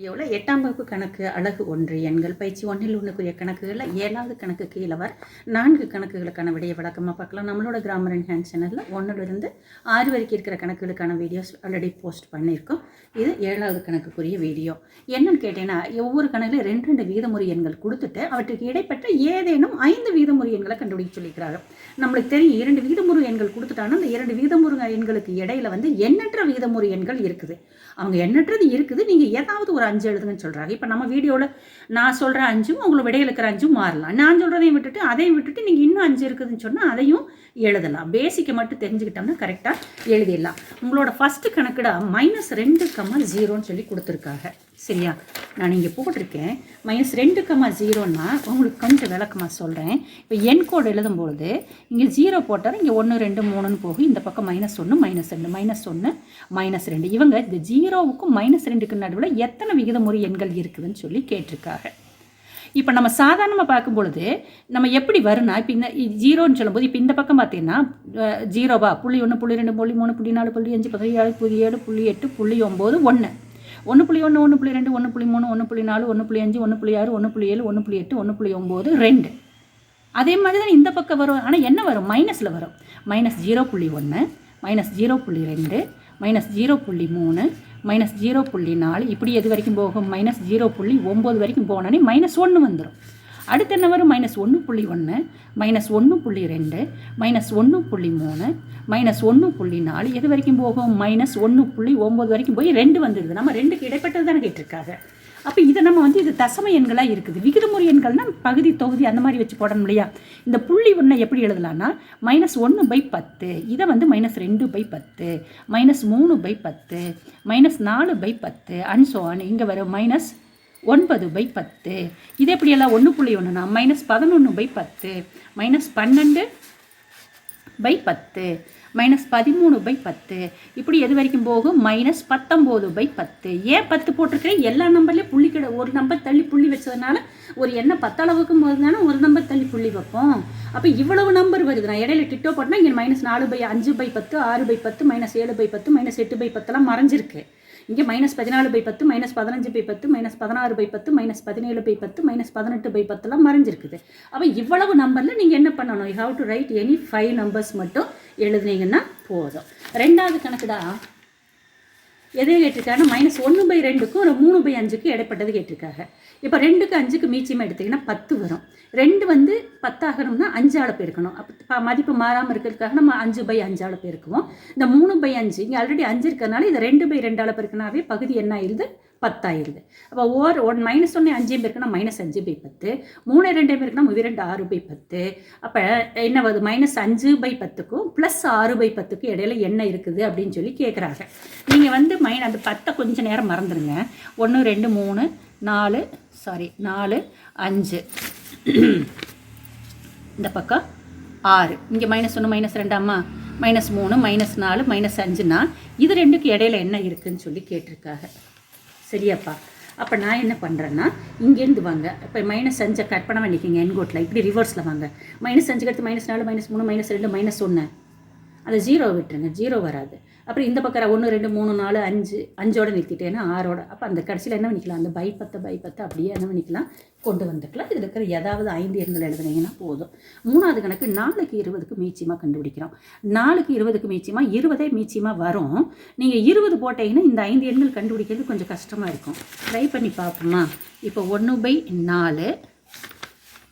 வீடியோவில் எட்டாம் வகுப்பு கணக்கு அழகு ஒன்று எண்கள் பயிற்சி ஒன்றில் ஒன்றுக்குரிய கணக்குகளில் ஏழாவது கணக்கு கீழே நான்கு கணக்குகளுக்கான விடைய விளக்கமாக பார்க்கலாம். நம்மளோட கிராமர் அண்ட் ஹேண்ட் சேனலில் ஒன்றிலிருந்து ஆறு வரைக்கும் இருக்கிற கணக்குகளுக்கான வீடியோஸ் ஆல்ரெடி போஸ்ட் பண்ணியிருக்கோம். இது ஏழாவது கணக்குக்குரிய வீடியோ என்னன்னு கேட்டேன்னா ஒவ்வொரு கணக்குலையும் ரெண்டு ரெண்டு வீதமுறை எண்கள் கொடுத்துட்டு அவற்றுக்கு இடைப்பட்ட ஏதேனும் ஐந்து வீதமுறை எண்களை கண்டுபிடிக்க சொல்லிக்கிறாங்க நம்மளுக்கு தெரியும் இரண்டு வீதமுறை எண்கள் கொடுத்துட்டாங்கன்னா அந்த இரண்டு வீதமுறை எண்களுக்கு இடையில வந்து எண்ணற்ற வீதமுறை எண்கள் இருக்குது. அவங்க எண்ணற்றது இருக்குது நீங்கள் ஏதாவது ஒரு அஞ்சு எழுதுங்கன்னு சொல்கிறாங்க இப்போ நம்ம வீடியோவில் நான் சொல்கிற அஞ்சும் உங்களுக்கு விடையில் இருக்கிற அஞ்சும் மாறலாம். நான் சொல்கிறதையும் விட்டுட்டு அதையும் விட்டுட்டு நீங்கள் இன்னும் அஞ்சு இருக்குதுன்னு சொன்னால் அதையும் எழுதலாம். பேசிக்கை மட்டும் தெரிஞ்சுக்கிட்டோம்னா கரெக்டாக எழுதிடலாம். உங்களோட ஃபஸ்ட்டு கணக்கிட மைனஸ் ரெண்டு கம்மா ஜீரோன்னு சொல்லி கொடுத்துருக்காங்க. சரியா? நான் இங்கே போட்டிருக்கேன். மைனஸ் ரெண்டு கம்மா ஜீரோன்னா உங்களுக்கு கொஞ்சம் விளக்கமாக சொல்கிறேன் இப்போ என் கோடு எழுதும்பொழுது இங்கே ஜீரோ போட்டால் இங்கே ஒன்று ரெண்டு மூணுன்னு போகும். இந்த பக்கம் மைனஸ் ஒன்று மைனஸ் ரெண்டு மைனஸ் ஒன்று மைனஸ் ரெண்டு. இவங்க இந்த ஜீரோவுக்கும் மைனஸ் ரெண்டுக்கு நடுவில் எத்தனை விகிதமுறை எண்கள் இருக்குதுன்னு சொல்லி கேட்டிருக்காங்க. இப்போ நம்ம சாதாரணமாக பார்க்கும் பொழுது நம்ம எப்படி வரும்னா இப்போ இந்த ஜீரோன்னு சொல்லும்போது இப்போ இந்த பக்கம் பார்த்தீங்கன்னா ஜீரோவா புள்ளி ஒன்று புள்ளி ரெண்டு புள்ளி மூணு புள்ளி நாலு புள்ளி அஞ்சு புள்ளி ஏழு புள்ளி ஏழு புள்ளி எட்டு புள்ளி ஒம்பது ஒன்று ஒன்று புள்ளி ஒன்று ஒன்று புள்ளி ரெண்டு ஒன்று புள்ளி மூணு ஒன்று புள்ளி நாலு ஒன்று புள்ளி அஞ்சு ஒன்று புள்ளி ஆறு ஒன்று புள்ளி ஏழு ஒன்று புள்ளி எட்டு ஒன்று புள்ளி ஒம்பது ரெண்டு. அதே மாதிரி தான் இந்த பக்கம் வரும். ஆனால் என்ன வரும்? மைனஸில் வரும். மைனஸ் ஜீரோ புள்ளி ஒன்று மைனஸ் ஜீரோ புள்ளி ரெண்டு மைனஸ் ஜீரோ புள்ளி மூணு மைனஸ் ஜீரோ புள்ளி நாலு. இப்படி எது வரைக்கும் போகும்? மைனஸ் ஜீரோ புள்ளி ஒம்பது வரைக்கும் போனோன்னே மைனஸ் ஒன்று வந்துடும் அடுத்து என்ன வரும்? மைனஸ் ஒன்று புள்ளி ஒன்று மைனஸ் ஒன்று புள்ளி ரெண்டு மைனஸ் ஒன்று புள்ளி மூணு மைனஸ் ஒன்று புள்ளி நாலு. எது வரைக்கும் போகும்? மைனஸ் ஒன்று புள்ளி ஒம்பது வரைக்கும் போய் ரெண்டு வந்துடுது நம்ம ரெண்டுக்கு இடைப்பட்டது தானே கேட்டிருக்காங்க. அப்போ இதை நம்ம வந்து இது தசம எண்களாக இருக்குது. விகிதமுறை எண்கள்னால் பகுதி தொகுதி அந்த மாதிரி வச்சு போடணும் இல்லையா? இந்த புள்ளி ஒன்றை எப்படி எழுதலாம்னா மைனஸ் ஒன்று பை பத்து இதை வந்து மைனஸ் ரெண்டு பை பத்து மைனஸ் மூணு பை பத்து மைனஸ் நாலு பை பத்து அன்சோன் இங்கே வரும் மைனஸ் ஒன்பது பை பத்து. இது எப்படியெல்லாம்? ஒன்று புள்ளி ஒன்றுனா மைனஸ் பதினொன்று பை பத்து. மைனஸ் பன்னெண்டு பை பத்து. மைனஸ் பதிமூணு பை பத்து. இப்படி எது வரைக்கும் போகும்? மைனஸ் பத்தொம்போது பை பத்து. ஏன் பத்து போட்டிருக்கேன் எல்லா நம்பர்லேயும் புள்ளி கிட ஒரு நம்பர் தள்ளி புள்ளி வச்சதுனால ஒரு எண்ணெய் பத்தளவுக்கு போதுனாலும் ஒரு நம்பர் தள்ளி புள்ளி வைப்போம். அப்போ இவ்வளவு நம்பர் வருது. நான் இடையில டிட்டோ போட்டேன்னா இங்கே மைனஸ் நாலு பை அஞ்சு பை பத்து ஆறு பை பத்து மைனஸ் ஏழு பை பத்து மைனஸ் எட்டு பை பத்தெல்லாம் மறைஞ்சிருக்கு. இங்கே மைனஸ் பதினாலு பை பத்து மைனஸ் பதினஞ்சு பை பத்து மைனஸ் பதினாறு பை பத்து மைனஸ் பதினேழு பை பத்து மைனஸ் பதினெட்டு பை பத்துலாம் மறைஞ்சிருக்குது. அப்போ இவ்வளவு நம்பரில் நீங்கள் என்ன பண்ணணும்? You have to write any five numbers மட்டும் எழுதுனீங்கன்னா போதும். ரெண்டாவது கணக்குடா எது கேட்டிருக்காங்கன்னா மைனஸ் ஒன்று பை ரெண்டுக்கும் ஒரு மூணு பை அஞ்சுக்கும் இடைப்பட்டது கேட்டிருக்காங்க இப்போ ரெண்டுக்கு அஞ்சுக்கு மீச்சியமாக எடுத்தீங்கன்னா பத்து வரும். ரெண்டு வந்து பத்தாகணும்னா அஞ்சால பெருக்கணும். அப்போ மதிப்பு மாறாமல் இருக்கிறதுக்காக நம்ம அஞ்சு பை அஞ்சால பெருக்குவோம். இந்த மூணு பை அஞ்சு இங்கே ஆல்ரெடி அஞ்சு இருக்கிறனால இதை ரெண்டு பை ரெண்டால பெருக்கினாவே பகுதி என்ன ஆயிடுது? பத்தாயிருது. அப்போ ஓர் ஒன் மைனஸ் ஒன்று அஞ்சையும் பேருக்குன்னா மைனஸ் அஞ்சு பை பத்து. மூணு ரெண்டு பேருக்குன்னா இரண்டு ஆறு பை பத்து. அப்போ என்ன வருது? மைனஸ் அஞ்சு பை பத்துக்கும் ப்ளஸ் ஆறு பை பத்துக்கும் இடையில என்ன இருக்குது அப்படின்னு சொல்லி கேட்குறாங்க நீங்கள் வந்து மைன் அந்த பத்தை கொஞ்சம் நேரம் மறந்துடுங்க ஒன்று ரெண்டு மூணு நாலு சாரி நாலு அஞ்சு. இந்த பக்கம் ஆறு. இங்கே மைனஸ் ஒன்று மைனஸ் ரெண்டாம்மா மைனஸ் மூணு மைனஸ் நாலு மைனஸ் அஞ்சுனா இது ரெண்டுக்கு இடையில என்ன இருக்குதுன்னு சொல்லி கேட்டிருக்காங்க. சரியாப்பா. அப்போ நான் என்ன பண்ணுறேன்னா இங்கேருந்து வாங்க. இப்போ மைனஸ் அஞ்சை கட் பண்ண பண்ணிக்கிங்க என்கோட்டில் இப்படி ரிவர்ஸில் வாங்க. மைனஸ் அஞ்சுக்கு அடுத்து மைனஸ் நாலு மைனஸ் மூணு மைனஸ் ரெண்டு மைனஸ் ஒன்று அதை ஜீரோ விட்டுருங்க. ஜீரோ வராது. அப்புறம் இந்த பக்கம் ஒன்று ரெண்டு மூணு நாலு அஞ்சு அஞ்சோட நிறுத்திட்டேன்னா ஆறோட. அப்போ அந்த கடைசியில் என்ன பண்ணிக்கலாம்? அந்த பை பத்தை பை பத்தை அப்படியே என்ன பண்ணிக்கலாம்? கொண்டு வந்துக்கலாம். இதில் இருக்கிற ஏதாவது ஐந்து எண்கள் எழுதுனீங்கன்னா போதும். மூணாவது கணக்கு நாலுக்கு இருபதுக்கு மீச்சியமாக கண்டுபிடிக்கிறோம். நாலுக்கு இருபதுக்கு மீச்சியமாக இருபதே மீச்சியமாக வரும். நீங்கள் இருபது போட்டீங்கன்னா இந்த ஐந்து எண்கள் கண்டுபிடிக்கிறது கொஞ்சம் கஷ்டமாக இருக்கும். ட்ரை பண்ணி பார்ப்போமா? இப்போ ஒன்று பை நாலு.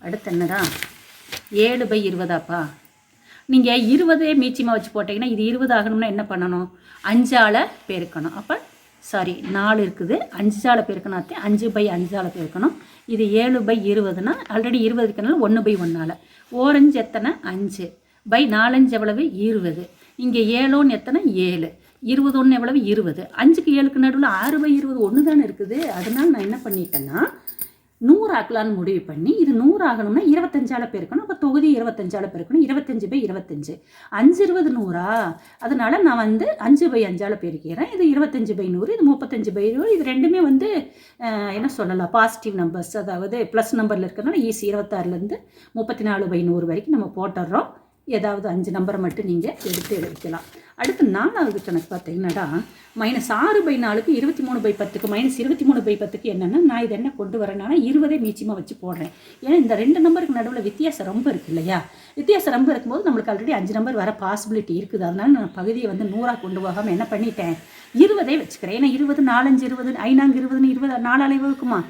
அடுத்து என்னடா? ஏழு பை இருபதாப்பா? நீங்கள் இருபதே மீச்சியமாக வச்சு போட்டிங்கன்னா இது இருபது ஆகணும்னா என்ன பண்ணணும்? அஞ்சால் பெருக்கணும். அப்போ சாரி நாலு இருக்குது. அஞ்சால பெருக்கணாத்தே அஞ்சு பை அஞ்சால பெருக்கணும். இது ஏழு பை இருபதுனா ஆல்ரெடி இருபது இருக்கனால ஒன்று பை ஒன்றால் ஓரஞ்சு எத்தனை? அஞ்சு. பை நாலஞ்சு எவ்வளவு? இருபது. இங்கே ஏழோன்னு எத்தனை? ஏழு. இருபது ஒன்று எவ்வளவு? இருபது. அஞ்சுக்கு ஏழுக்கு நடுவில் ஆறு பை இருபது ஒன்று தானே இருக்குது. அதனால் நான் என்ன பண்ணிட்டேன்னா நூறு ஆக்கலான்னு முடிவு பண்ணி இது நூறு ஆகணும்னா இருபத்தஞ்சால பெருக்கணும். அப்போ தொகுதி இருபத்தஞ்சால பெருக்கணும். இருபத்தஞ்சு பை இருபத்தஞ்சு. அஞ்சு இருபது நூறா? அதனால நான் வந்து அஞ்சு பை அஞ்சால பெருக்கிறேன். இது இருபத்தஞ்சு பை நூறு இது முப்பத்தஞ்சு பை நூறு. இது ரெண்டுமே வந்து என்ன சொல்லலாம்? பாசிட்டிவ் நம்பர்ஸ் அதாவது ப்ளஸ் நம்பரில் இருக்கிறனால ஈஸி இருபத்தாறுலேருந்து முப்பத்தி நாலு பை நூறு வரைக்கும் நம்ம போட்டுடுறோம். ஏதாவது அஞ்சு நம்பரை மட்டும் நீங்கள் எடுத்து எழுதிக்கலாம். அடுத்து நாலாவது கணக்கு பார்த்தீங்கன்னா மைனஸ் ஆறு பை நாலுக்கு இருபத்தி மூணு பை பத்துக்கு மைனஸ் இருபத்தி மூணு பை பத்துக்கு என்னென்னா நான் இதை என்ன கொண்டு வரேன்னா இருபதே மீச்சியமாக வச்சு போடுறேன். ஏன்னா இந்த ரெண்டு நம்பருக்கு நடுவில் வித்தியாசம் ரொம்ப இருக்கு இல்லையா? வித்தியாசம் ரொம்ப இருக்கும்போது நம்மளுக்கு ஆல்ரெடி அஞ்சு நம்பர் வர பாசிபிலிட்டி இருக்குது. அதனால நான் பகுதியை வந்து நூறாக கொண்டு போகாமல் என்ன பண்ணிட்டேன்? இருபதே வச்சுக்கிறேன். ஏன்னா இருபது நாலஞ்சு இருபது ஐநாங்கு இருபதுன்னு இருபது நாலு அளவு இருக்குமா?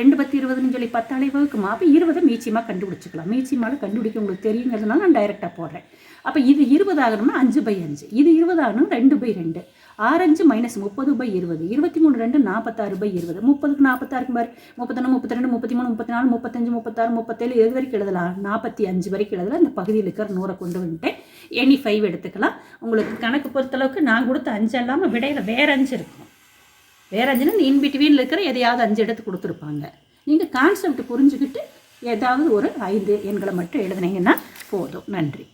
ரெண்டு பத்து இருபதுன்னு சொல்லி பத்து அளவு இருக்குமா அப்போ இருபதை மீச்சியமாக கண்டுபிடிச்சிக்கலாம். மீச்சியமாக கண்டுபிடிக்க உங்களுக்கு தெரியுங்கிறதுனால நான் டைரெக்டாக போடுறேன். அப்போ இது இருபது ஆகணும்னா அஞ்சு பை அஞ்சு. இது இருபது ஆகணும் ரெண்டு பை ரெண்டு. ஆரஞ்சு மைனஸ் முப்பது பை இருபது. இருபத்தி மூணு ரெண்டு நாற்பத்தாறு பை இருபது. முப்பதுக்கு நாற்பத்தாறுக்கு பாரு. முப்பத்தொன்று முப்பத்தி ரெண்டு முப்பத்தி மூணு முப்பத்தி நாலு முப்பத்தஞ்சு முப்பத்தாறு முப்பத்தேழு எது வரைக்கும் எழுதலாம்? நாற்பத்தி அஞ்சு வரைக்கும் எழுதலாம். இந்த பகுதியில் இருக்கிற நூறை கொண்டு வந்துட்டேன் எனி ஃபைவ் எடுத்துக்கலாம். உங்களுக்கு கணக்கு பொறுத்தளவுக்கு நான் கொடுத்த அஞ்சு இல்லாமல் விடையில் வேற அஞ்சு இருக்கும். வேற அஞ்சுன்னா இந்த இன்பிட்வீனில் இருக்கிற எதையாவது அஞ்சு எடுத்து கொடுத்துருப்பாங்க. நீங்கள் கான்செப்ட் புரிஞ்சுக்கிட்டு ஏதாவது ஒரு ஐந்து எண்களை மட்டும் எழுதுனீங்கன்னா போதும். நன்றி.